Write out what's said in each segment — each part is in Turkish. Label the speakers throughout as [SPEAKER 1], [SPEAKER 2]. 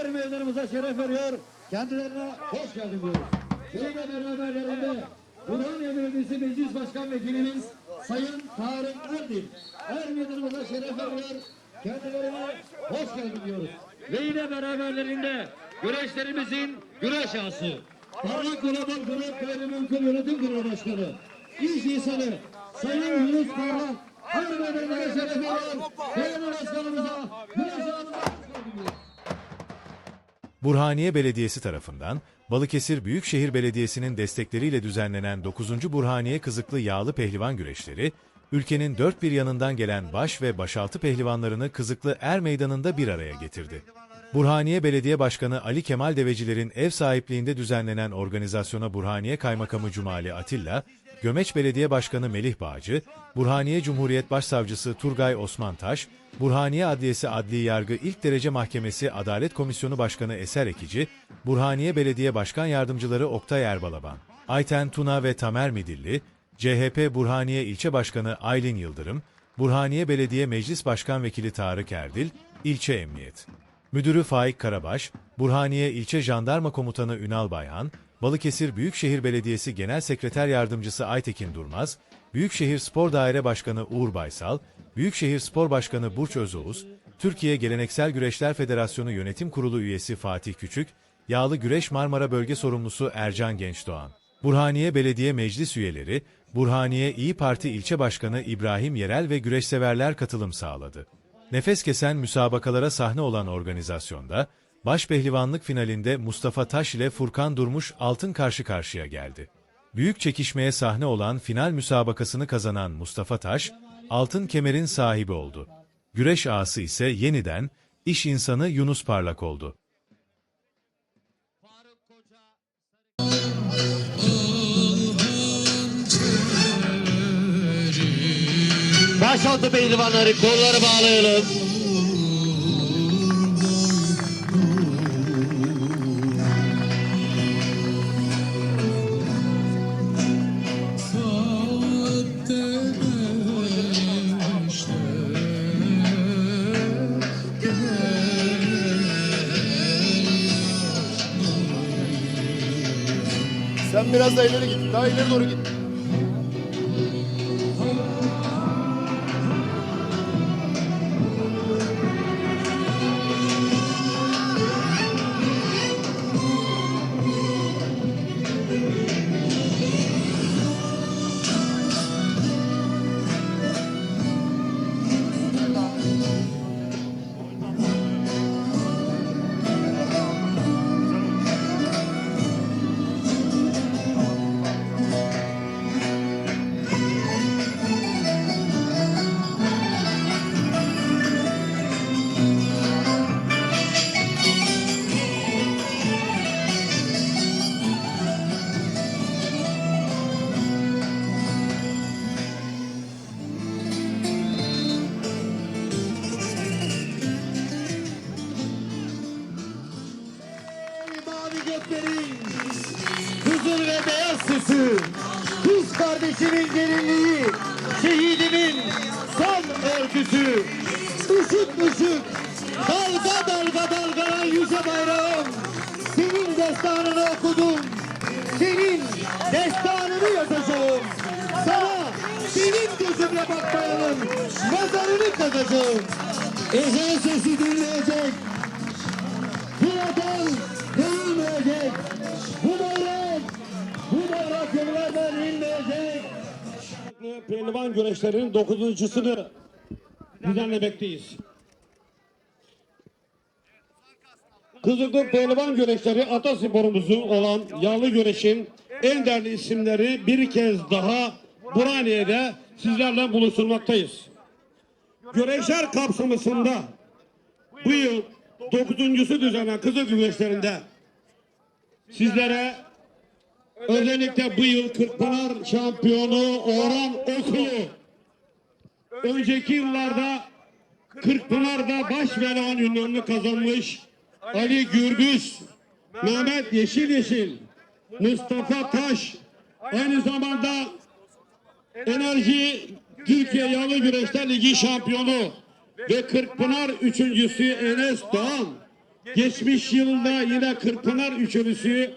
[SPEAKER 1] her meydanımıza şeref veriyor. Kendilerine hoş geldin diyoruz. Şeyle beraberlerinde Burhaniye Belediyesi Meclis Başkan Vekilimiz Sayın Tarık Erdin her meydanımıza şeref veriyor. Kendilerine hoş geldin diyoruz. Ve yine beraberlerinde güreşlerimizin güreş ağası. Parlak Global Grup Gayrimenkul Yönetim Kurulu Başkanı. İş insanı Sayın Yunus Parlak her meydanımıza şeref veriyor. Değerli başkanımıza güreş
[SPEAKER 2] Burhaniye Belediyesi tarafından Balıkesir Büyükşehir Belediyesi'nin destekleriyle düzenlenen 9. Burhaniye Kızıklı Yağlı Pehlivan Güreşleri, ülkenin dört bir yanından gelen baş ve başaltı pehlivanlarını Kızıklı Er Meydanı'nda bir araya getirdi. Burhaniye Belediye Başkanı Ali Kemal Deveciler'in ev sahipliğinde düzenlenen organizasyona Burhaniye Kaymakamı Cumali Atilla, Gömeç Belediye Başkanı Melih Bağcı, Burhaniye Cumhuriyet Başsavcısı Turgay Osman Taş, Burhaniye Adliyesi Adli Yargı İlk Derece Mahkemesi Adalet Komisyonu Başkanı Eser Ekici, Burhaniye Belediye Başkan Yardımcıları Oktay Erbalaban, Ayten Tuna ve Tamer Midilli, CHP Burhaniye İlçe Başkanı Aylin Yıldırım, Burhaniye Belediye Meclis Başkan Vekili Tarık Erdil, İlçe Emniyet. Müdürü Faik Karabaş, Burhaniye İlçe Jandarma Komutanı Ünal Bayhan, Balıkesir Büyükşehir Belediyesi Genel Sekreter Yardımcısı Aytekin Durmaz, Büyükşehir Spor Daire Başkanı Uğur Baysal, Büyükşehir Spor Başkanı Burç Özoğuz, Türkiye Geleneksel Güreşler Federasyonu Yönetim Kurulu üyesi Fatih Küçük, Yağlı Güreş Marmara Bölge Sorumlusu Ercan Gençdoğan, Burhaniye Belediye Meclis üyeleri, Burhaniye İyi Parti İlçe Başkanı İbrahim Yerel ve güreşseverler katılım sağladı. Nefes kesen müsabakalara sahne olan organizasyonda, başpehlivanlık finalinde Mustafa Taş ile Furkan Durmuş altın karşı karşıya geldi. Büyük çekişmeye sahne olan final müsabakasını kazanan Mustafa Taş, altın kemerin sahibi oldu. Güreş ağası ise yeniden iş insanı Yunus Parlak oldu.
[SPEAKER 1] Başaltı pehlivanları kolları bağlayalım.
[SPEAKER 3] Biraz daha ileri git. Daha ileri doğru git.
[SPEAKER 1] Yüce bayrağım, senin destanını okudum, senin destanını yazacağım, sana benim gözümle bakmayanın mezarını kazacağım, ezan sesi dinleyecek, Buradan değilmeyecek. Bu bayrak, bu bayrak yollardan inmeyecek.
[SPEAKER 4] Pehlivan güreşlerinin dokuzuncusunu düzenlemekteyiz. Kızıldı Pehlivan güreşleri atasporumuzun olan yağlı güreşin en değerli isimleri bir kez daha Burhaniye'de sizlerle buluşturmaktayız. Güreşler kapsamında bu yıl dokuzuncusu düzenlenen Kızıl Güreşlerinde sizlere Özellikle bu yıl Kırkpınar şampiyonu Orhan Okulu. Önceki yıllarda Kırkpınar'da baş belavan ünvanını kazanmış Ali Gürbüz, Mehmet Yeşil Yeşil, Mustafa Taş, aynı zamanda Enerji Türkiye Yağlı Güreşler Ligi şampiyonu ve Kırkpınar üçüncüsü Enes Doğan geçmiş yılda yine Kırkpınar üçlüsü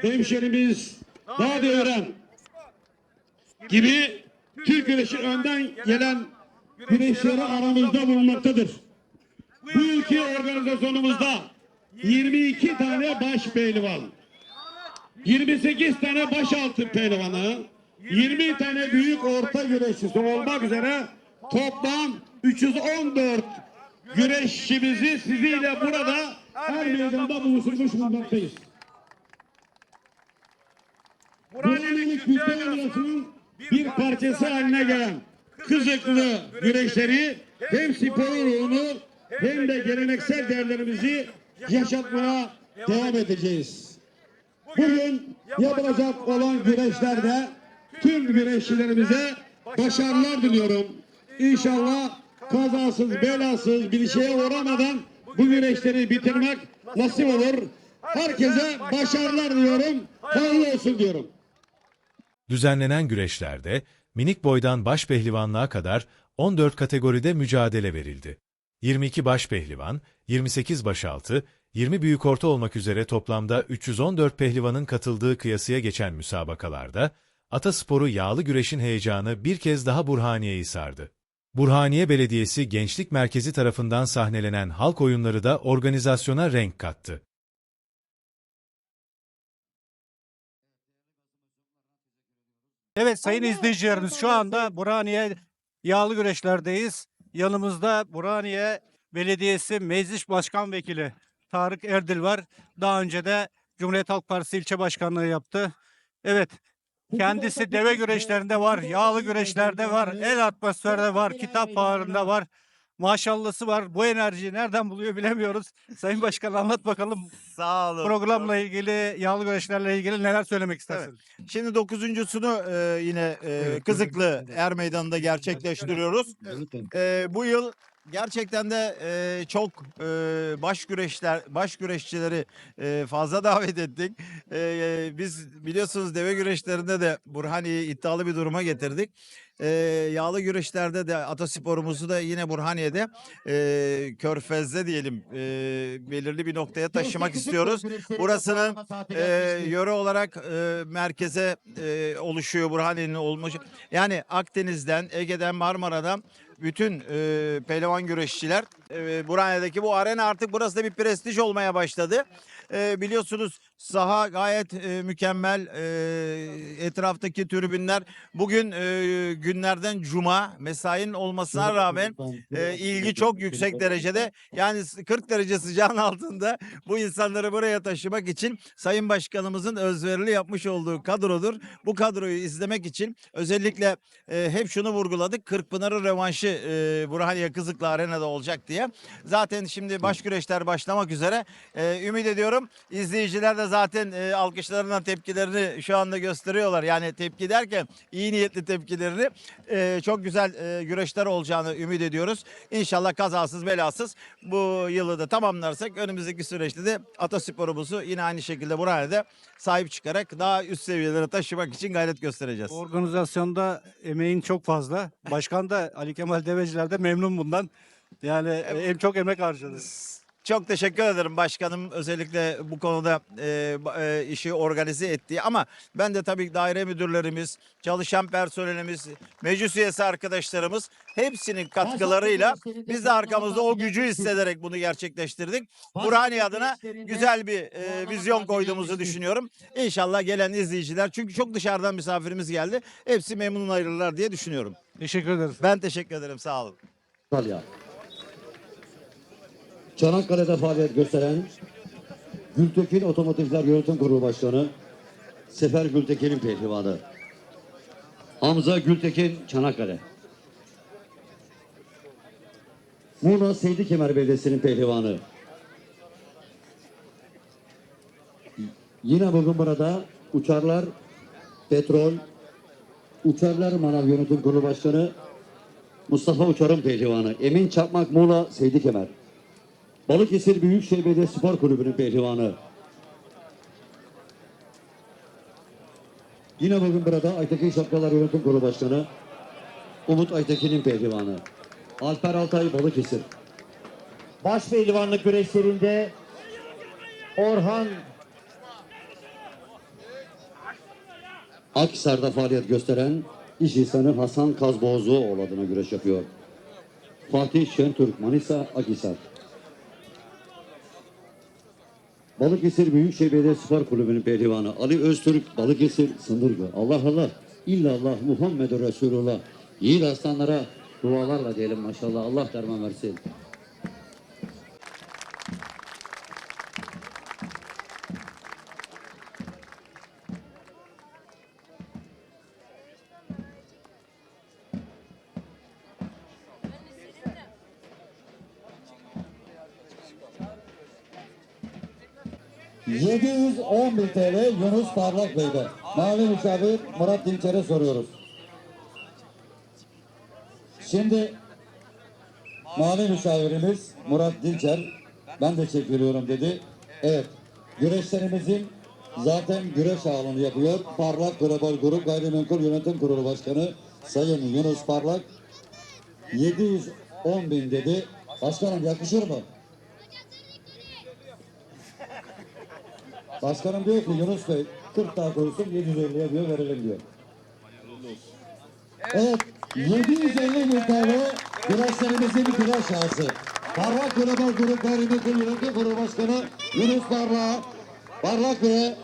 [SPEAKER 4] hemşerimiz Dağdeören gibi Türk güreşi önden gelen güreşleri aramızda bulunmaktadır. Bu ülke organizasyonumuzda 22 tane baş pehlivan, 28 tane başaltı pehlivanı, 20 tane büyük orta güreşçisi olmak üzere toplam 314 güreşçimizi sizinle burada her meydanda buluşturmuş bulunmaktayız. Buranın kültür mirasının bir parçası haline gelen Kızıklı güreşleri hem spor ruhunu hem de geleneksel değerlerimizi yaşatmaya devam edeceğiz. Bugün yapılacak olan güreşlerde tüm güreşçilerimize başarılar diliyorum. İnşallah kazasız belasız bir şeye uğramadan bu güreşleri bitirmek nasip olur. Herkese başarılar diliyorum. Hayırlı olsun diyorum.
[SPEAKER 2] Düzenlenen güreşlerde minik boydan baş pehlivanlığa kadar 14 kategoride mücadele verildi. 22 baş pehlivan, 28 başaltı, 20 büyük orta olmak üzere toplamda 314 pehlivanın katıldığı kıyasıya geçen müsabakalarda, Atasporu yağlı güreşin heyecanı bir kez daha Burhaniye'yi sardı. Burhaniye Belediyesi Gençlik Merkezi tarafından sahnelenen halk oyunları da organizasyona renk kattı.
[SPEAKER 5] Evet sayın izleyicilerimiz şu anda Burhaniye yağlı güreşlerdeyiz. Yanımızda Burhaniye Belediyesi Meclis Başkan Vekili Tarık Erdil var. Daha önce de Cumhuriyet Halk Partisi ilçe başkanlığı yaptı. Evet kendisi deve güreşlerinde var, yağlı güreşlerde var, el atmosferde var, kitap bağrında var. Maşallahı var. Bu enerjiyi nereden buluyor bilemiyoruz. Sayın Başkan anlat bakalım
[SPEAKER 6] Sağ olun.
[SPEAKER 5] programla ilgili, yağlı güreşlerle ilgili neler söylemek istersin?
[SPEAKER 6] Şimdi dokuzuncusunu e, yine e, Kızıklı Er Meydanı'nda gerçekleştiriyoruz. E, bu yıl gerçekten de e, çok e, baş güreşler baş güreşçileri e, fazla davet ettik. E, biz biliyorsunuz deve güreşlerinde de Burhaniye'yi iddialı bir duruma getirdik. E, yağlı güreşlerde de atasporumuzu da yine Burhaniye'de e, Körfez'de diyelim e, belirli bir noktaya taşımak istiyoruz. Burasının e, yöre olarak e, merkeze e, oluşuyor Burhaniye'nin olmuş. Yani Akdeniz'den, Ege'den, Marmara'dan bütün e, pehlivan güreşçiler e, Burhaniye'deki bu arena artık burası da bir prestij olmaya başladı. E, biliyorsunuz saha gayet e, mükemmel. E, etraftaki tribünler bugün e, günlerden cuma mesainin olmasına rağmen e, ilgi çok yüksek derecede. Yani s- 40 derece sıcağın altında bu insanları buraya taşımak için Sayın Başkanımızın özverili yapmış olduğu kadrodur. Bu kadroyu izlemek için özellikle e, hep şunu vurguladık. Kırkpınar'ın revanşı e, Burhaniye Kızıklı Arena'da olacak diye. Zaten şimdi baş güreşler başlamak üzere. E, ümit ediyorum izleyiciler de zaten e, alkışlarından tepkilerini şu anda gösteriyorlar. Yani tepki derken iyi niyetli tepkilerini e, çok güzel e, güreşler olacağını ümit ediyoruz. İnşallah kazasız belasız bu yılı da tamamlarsak önümüzdeki süreçte de atasporumuzu yine aynı şekilde Burhaniye'de sahip çıkarak daha üst seviyelere taşımak için gayret göstereceğiz.
[SPEAKER 5] Organizasyonda emeğin çok fazla. Başkan da Ali Kemal Deveciler de memnun bundan. Yani hem çok emek harcadı.
[SPEAKER 6] Çok teşekkür ederim başkanım özellikle bu konuda e, e, işi organize ettiği ama ben de tabii daire müdürlerimiz, çalışan personelimiz, meclis üyesi arkadaşlarımız hepsinin katkılarıyla biz de arkamızda o gücü hissederek bunu gerçekleştirdik. Burhaniye adına güzel bir e, vizyon koyduğumuzu düşünüyorum. İnşallah gelen izleyiciler çünkü çok dışarıdan misafirimiz geldi. Hepsi memnun ayrılırlar diye düşünüyorum.
[SPEAKER 5] Teşekkür ederiz.
[SPEAKER 6] Ben teşekkür ederim sağ olun.
[SPEAKER 1] Antalya. Çanakkale'de faaliyet gösteren Gültekin Otomotivler Yönetim Kurulu Başkanı Sefer Gültekin'in pehlivanı. Hamza Gültekin Çanakkale. Muğla Seydi Kemer Belediyesi'nin pehlivanı. Yine bugün burada Uçarlar Petrol Uçarlar Manav Yönetim Kurulu Başkanı Mustafa Uçar'ın pehlivanı. Emin Çakmak Muğla Seydi Kemer. Balıkesir Büyükşehir Belediye Spor Kulübü'nün pehlivanı. Yine bugün burada Aytekin Şapkalar Yönetim Kurulu Başkanı Umut Aytekin'in pehlivanı. Alper Altay Balıkesir.
[SPEAKER 7] Baş pehlivanlık güreşlerinde
[SPEAKER 1] Orhan Akhisar'da faaliyet gösteren iş insanı Hasan Kazboğazoğlu adına güreş yapıyor. Fatih Şentürk Manisa Akhisar. Balıkesir Büyükşehir Belediye Spor Kulübü'nün pehlivanı Ali Öztürk Balıkesir Sındırgı. Allah Allah, illallah Muhammedur Resulullah. Yiğit aslanlara dualarla diyelim maşallah. Allah derman versin. ...710 bin TL Yunus Parlak Bey'de. Mavi müşavir Murat Dinçer'e soruyoruz. Şimdi mavi müşavirimiz Murat Dinçer ben de çekiliyorum dedi. Evet güreşlerimizin zaten güreş ağını yapıyor. Parlak Global Grup Gayrimenkul Yönetim Kurulu Başkanı Sayın Yunus Parlak 710 bin dedi. Başkanım yakışır mı? Başkanım diyor ki Yunus Bey 40 daha koysun 750'ye diyor verelim diyor. Evet 750 bin TL güreşlerimizin güreş şahsı. Parlak Global Grup Gayrimenkul Yönetim Kurulu Başkanı Yunus Parlak. Parlak ve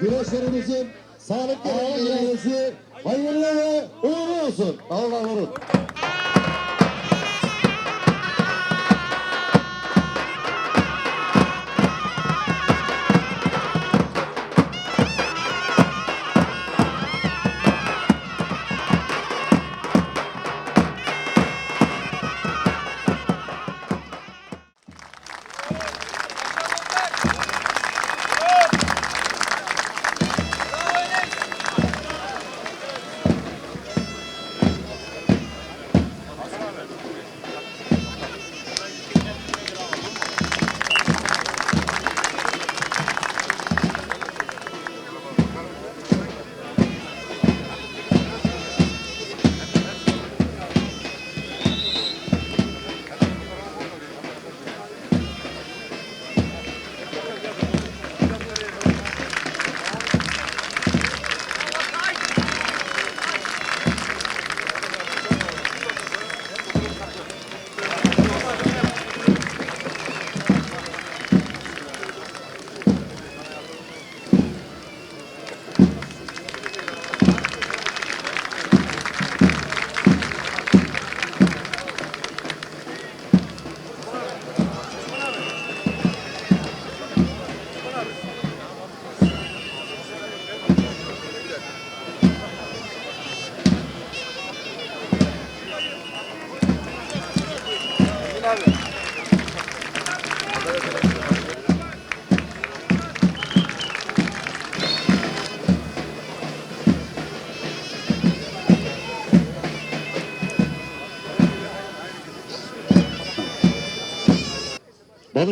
[SPEAKER 1] güreşlerimizin sağlıklı ilerisi hayırlı ve uğurlu olsun. Allah vurun.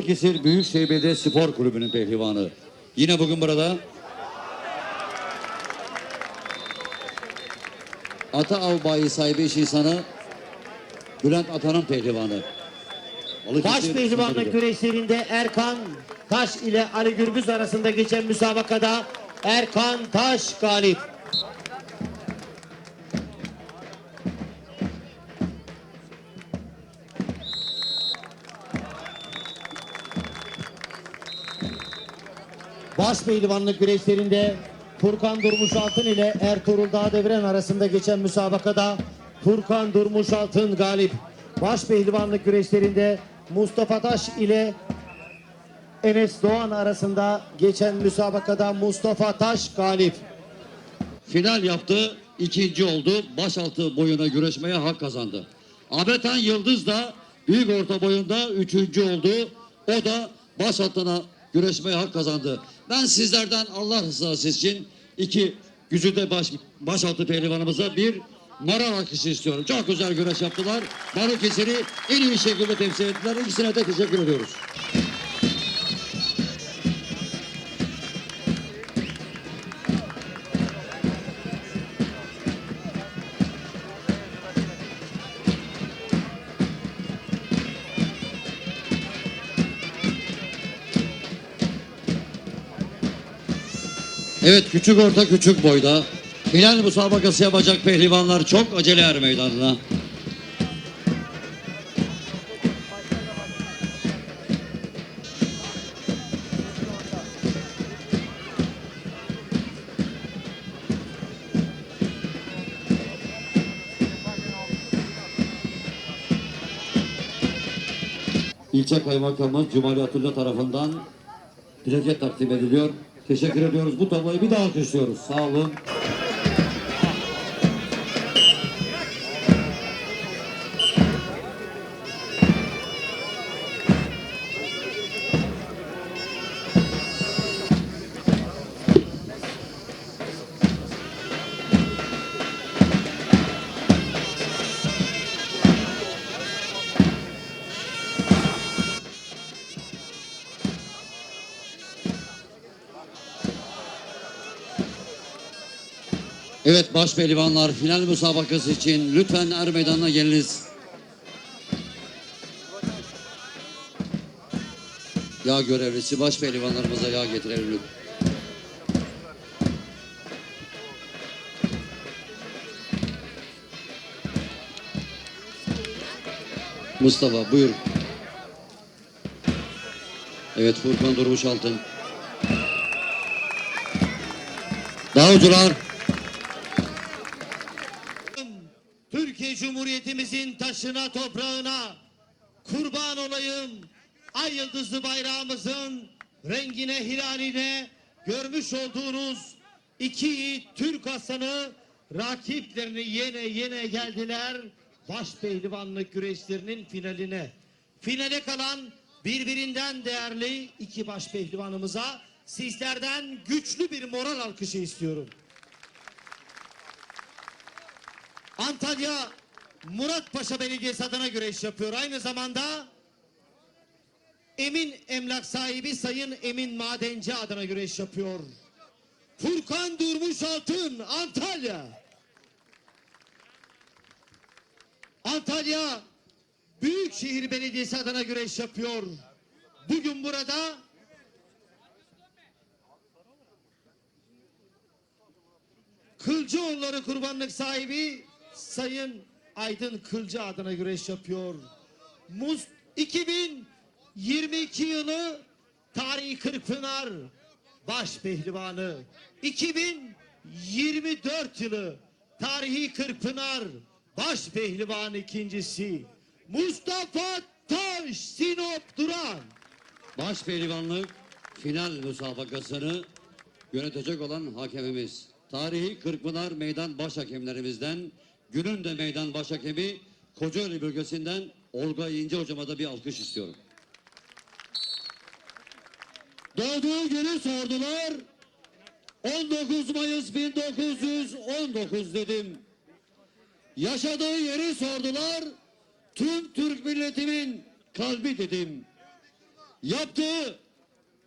[SPEAKER 1] Balıkesir Büyükşehir Belediye Spor Kulübü'nün pehlivanı. Yine bugün burada Ata Av Bayi sahibi iş insanı Bülent Atan'ın pehlivanı. Balıkesir
[SPEAKER 7] Baş pehlivanlık güreşlerinde Erkan Taş ile Ali Gürbüz arasında geçen müsabakada Erkan Taş galip. Baş pehlivanlık güreşlerinde Furkan Durmuş Altın ile Ertuğrul Dağdeviren arasında geçen müsabakada Furkan Durmuş Altın galip. Baş pehlivanlık güreşlerinde Mustafa Taş ile Enes Doğan arasında geçen müsabakada Mustafa Taş galip.
[SPEAKER 1] Final yaptı, ikinci oldu. Başaltı boyuna güreşmeye hak kazandı. Abetan Yıldız da büyük orta boyunda üçüncü oldu. O da başaltına güreşmeye hak kazandı. Ben sizlerden Allah rızası için iki güzide baş, başaltı pehlivanımıza bir moral alkışı istiyorum. Çok güzel güreş yaptılar. Balıkesir'i en iyi şekilde temsil ettiler. İkisine de teşekkür ediyoruz. Evet küçük orta küçük boyda. Final müsabakası yapacak pehlivanlar çok acele er meydanına. İlçe Kaymakamımız Cumali Atilla tarafından plaket takdim ediliyor. Teşekkür ediyoruz. Bu tabloyu bir daha alkışlıyoruz. Sağ olun. Evet baş pehlivanlar final müsabakası için lütfen er meydanına geliniz. Yağ görevlisi baş pehlivanlarımıza yağ getirelim lütfen. Mustafa buyur. Evet Furkan Durmuş Altın. Davulcular.
[SPEAKER 7] Cumhuriyetimizin taşına toprağına kurban olayım. Ay yıldızlı bayrağımızın rengine hilaline görmüş olduğunuz iki Türk aslanı rakiplerini yene yene geldiler. Baş pehlivanlık güreşlerinin finaline. Finale kalan birbirinden değerli iki baş pehlivanımıza sizlerden güçlü bir moral alkışı istiyorum. Antalya Muratpaşa Belediyesi adına güreş yapıyor. Aynı zamanda Emin Emlak sahibi Sayın Emin Madenci adına güreş yapıyor. Furkan Durmuş Altın Antalya. Antalya Büyükşehir Belediyesi adına güreş yapıyor. Bugün burada Kılcıoğulları kurbanlık sahibi Sayın Aydın Kılcı adına güreş yapıyor. Muz 2022 yılı Tarihi Kırkpınar baş pehlivanı 2024 yılı Tarihi Kırkpınar baş pehlivan ikincisi Mustafa Taş Sinop Duran
[SPEAKER 1] Baş pehlivanlık final müsabakasını yönetecek olan hakemimiz. Tarihi Kırkpınar Meydan Baş Hakemlerimizden günün de meydan baş hakemi Kocaeli bölgesinden Olga İnce hocama da bir alkış istiyorum. Doğduğu günü sordular. 19 Mayıs 1919 dedim. Yaşadığı yeri sordular. Tüm Türk milletinin kalbi dedim. Yaptığı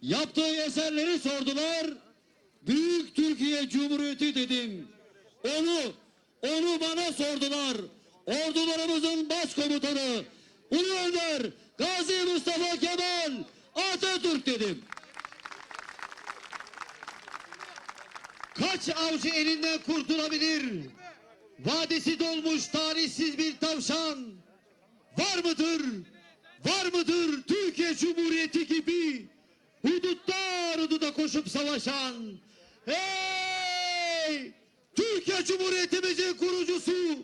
[SPEAKER 1] yaptığı eserleri sordular. Büyük Türkiye Cumhuriyeti dedim. Onu onu bana sordular. Ordularımızın başkomutanı Ulu Önder Gazi Mustafa Kemal Atatürk dedim.
[SPEAKER 7] Kaç avcı elinden kurtulabilir? Vadesi dolmuş talihsiz bir tavşan. Var mıdır? Var mıdır Türkiye Cumhuriyeti gibi hudutlar hududa koşup savaşan? Hey! Türkiye Cumhuriyetimizin kurucusu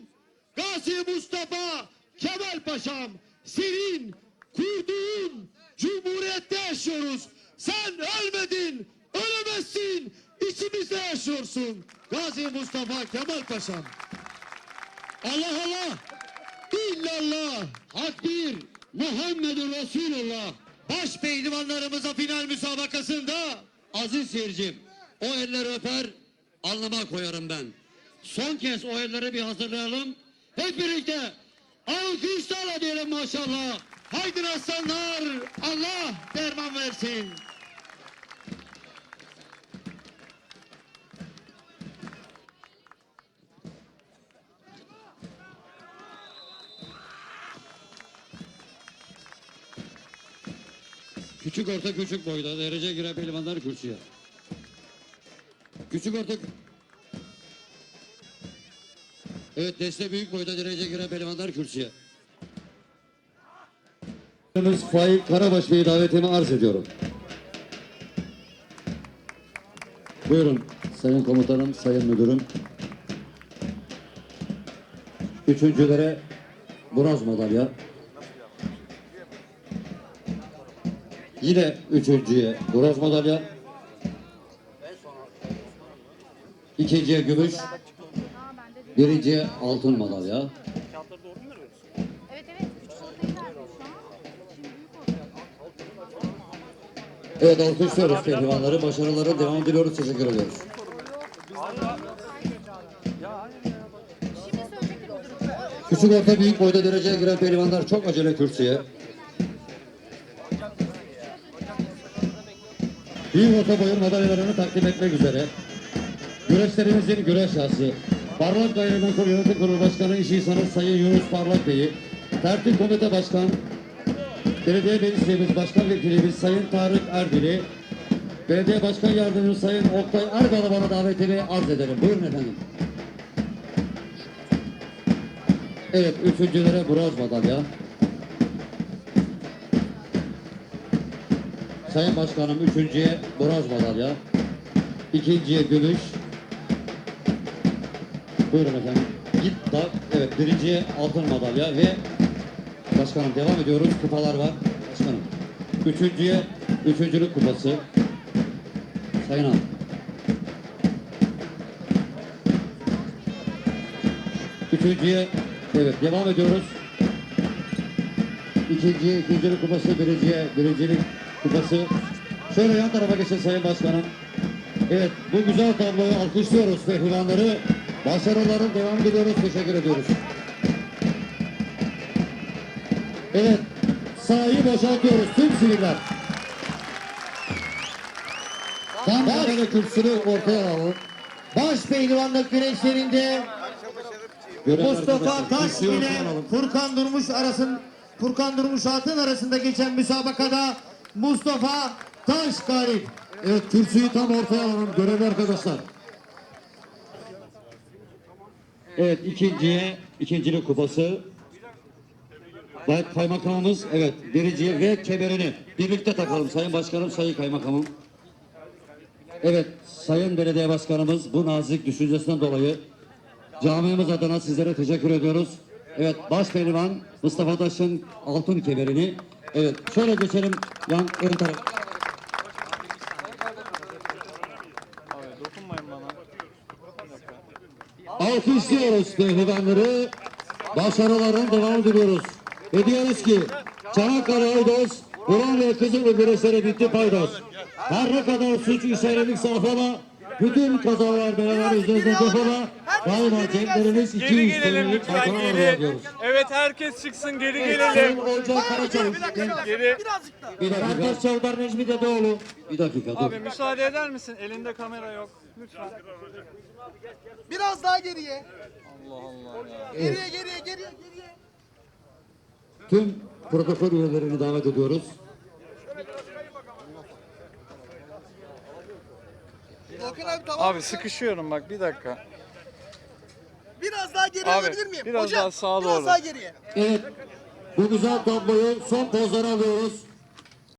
[SPEAKER 7] Gazi Mustafa Kemal Paşam senin kurduğun cumhuriyette yaşıyoruz. Sen ölmedin, ölemezsin. İçimizde yaşıyorsun. Gazi Mustafa Kemal Paşam. Allah Allah. İllallah. Hak bir. Muhammedur Resulullah. Baş pehlivanlarımıza final müsabakasında aziz seyircim o elleri öper alnıma koyarım ben. Son kez o elleri bir hazırlayalım. Hep birlikte alkışlarla diyelim maşallah. Haydi aslanlar Allah derman versin. Küçük orta küçük boyda derece giren pehlivanlar kürsüye.
[SPEAKER 1] Küçük artık. Evet deste büyük boyda derece giren pehlivanlar kürsüye. Faik Karabaş Bey'i davetimi arz ediyorum. Buyurun Sayın Komutanım, Sayın Müdürüm. Üçüncülere bronz madalya. Yine üçüncüye bronz madalya. İkinciye gümüş. Birinciye altın madalya.
[SPEAKER 8] Evet evet. Küçük ortayı şu an. Şimdi büyük orta.
[SPEAKER 1] Evet alkışlıyoruz pehlivanları. Başarılara devam ediyoruz. Teşekkür ediyoruz. Küçük orta büyük boyda dereceye giren pehlivanlar çok acele kürsüye. Büyük orta boyun madalyalarını takdim etmek üzere. Güreşlerimizin güreş şahsı. Parlak Gayrimenkul Yönetim Kurulu Başkanı İş İnsanı Sayın Yunus Parlak Bey'i, Tertip Komite Başkan, Belediye Meclisimiz Başkan Vekilimiz Sayın Tarık Erdil'i, Belediye Başkan Yardımcısı Sayın Oktay Erbalı'na davetini arz edelim. Buyurun efendim. Evet, üçüncülere bronz madalya. Sayın Başkanım, üçüncüye bronz madalya. İkinciye gümüş. Buyurun efendim. Git da, evet, birinciye altın madalya ve Başkanım devam ediyoruz. Kupalar var. Başkanım. Üçüncüye, üçüncülük kupası. Sayın Hanım. Üçüncüye, evet devam ediyoruz. İkinciye, ikincilik kupası, birinciye, birincilik kupası. Şöyle yan tarafa geçin Sayın Başkanım. Evet, bu güzel tabloyu alkışlıyoruz pehlivanları. Başarıların devam ediyoruz. Teşekkür ediyoruz. Evet, sahayı boşaltıyoruz tüm siviller. Tam böyle kürsünü ortaya alalım.
[SPEAKER 7] Baş pehlivanlık güreşlerinde Mustafa Taş ile. Furkan Durmuş arasın Furkan Durmuş Altın arasında geçen müsabakada Mustafa Taş galip.
[SPEAKER 1] Evet, kürsüyü tam ortaya alalım görevli arkadaşlar. Evet, ikinciye, ikincilik kupası. Bay Kaymakamımız, evet, birinciye ve kemerini birlikte takalım Sayın Başkanım, Sayın Kaymakamım. Evet, Sayın Belediye Başkanımız bu nazik düşüncesinden dolayı camimiz adına sizlere teşekkür ediyoruz. Evet, baş pehlivan Mustafa Taş'ın altın kemerini. Evet, şöyle geçelim yan ön taraf. Alkışlıyoruz pehlivanları. Başarıların devam ediyoruz. Ve diyoruz ki Çanakkale Aydos, Burhan ve Kızıllı güreşleri bitti paydos. Her ne kadar suç işledik safhada, bütün kazalar beraber üzerinde defola, daima cenderiniz iki faydalar
[SPEAKER 9] geri.
[SPEAKER 1] diyoruz.
[SPEAKER 9] Evet herkes çıksın geri gelelim.
[SPEAKER 1] Olcay Karaçavuş,
[SPEAKER 9] Geri.
[SPEAKER 1] bir dakika. Ertaş Çavdar Necmi Dedeoğlu. Bir dakika dur.
[SPEAKER 9] Abi müsaade eder misin? Elinde kamera yok. Lütfen.
[SPEAKER 3] Biraz daha geriye.
[SPEAKER 9] Allah Allah ya.
[SPEAKER 3] Geriye geriye geriye geriye.
[SPEAKER 1] Tüm protokol üyelerini davet ediyoruz.
[SPEAKER 3] Volkan abi tamam.
[SPEAKER 9] Abi sıkışıyorum bak bir dakika.
[SPEAKER 3] Biraz daha geri
[SPEAKER 9] Abi,
[SPEAKER 3] alabilir miyim?
[SPEAKER 9] biraz
[SPEAKER 3] Hocam,
[SPEAKER 9] daha sağa
[SPEAKER 3] Biraz
[SPEAKER 9] doğru.
[SPEAKER 3] daha geriye.
[SPEAKER 1] Evet. Bu güzel tabloyu son pozlara alıyoruz.